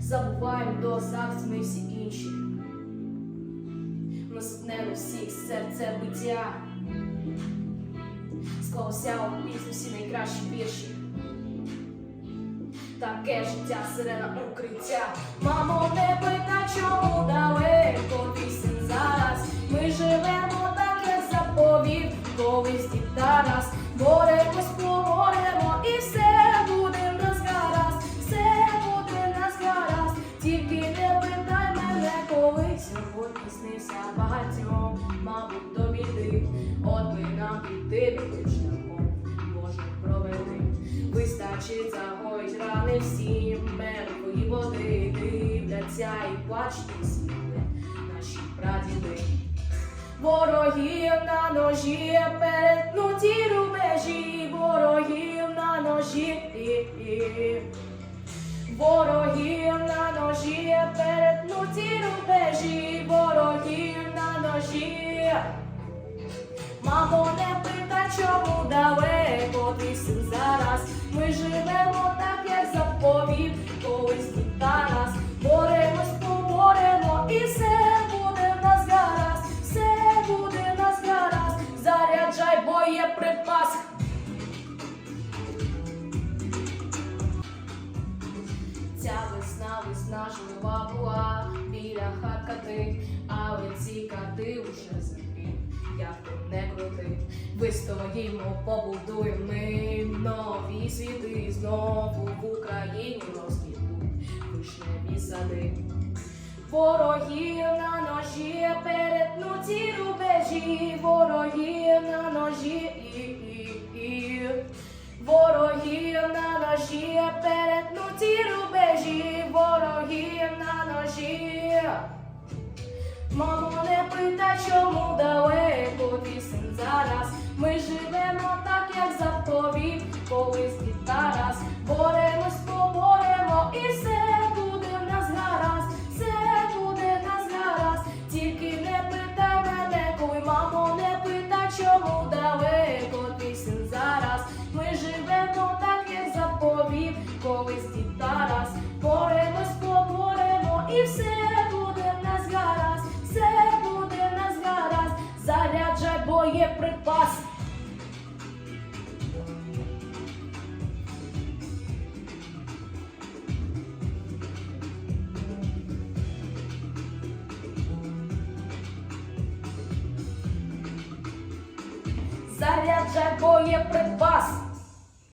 Забуваємо до зараз ми всі інші. Ми сутнемо всіх серце биття. Склалося у пісню всі найкращі вірші. Таке життя, сирена укриття. Мамо, не питай, чому далеко твій син зараз. Ми живемо так, як заповів, колись дід Тарас. Боремось, поборемо, сьогодні багатьом, мабуть, до біди. От би нам піти шляхом, Боже, проведи. Вистачить загоїть рани всім, мертвої води дивляться і плачуть і сіли наші прадіди. Ворогів на ножі, перетнуті рубежі, ворогів на ножі, ворогів перетнуті ворогів на ножі. Мамо, не питай, чому далеко ти син зараз. Ми живемо так, як заповів, колись дід Тарас. Боремось, поборемо, і все буде в нас гаразд, все буде в нас гаразд. Заряджай боєприпас. Весна виснажлива була біля хат кати, але ці кати уже закрив, як то не крути. Вистоїмо, побудуємо ми нові світи, знову в Україні розквітуть вишневі сади. Ворогів на ножі, перетнуті рубежі, ворогів на ножі, і, і, і. ворогів на ножі, перетнуті Мамо, не питай, чому далеко ти зараз. Ми живемо так, як заповів, колись дід Тарас. Боремось, поборемо, і все буде в нас гаразд, все буде в нас гаразд. Тільки не питай мене, коли мамо, не питай, чому далеко ти син зараз. Ми живемо так, як заповів, колись дід Тарас. Боремось, поборемо, і все боєприпас. Заряджай боєприпас.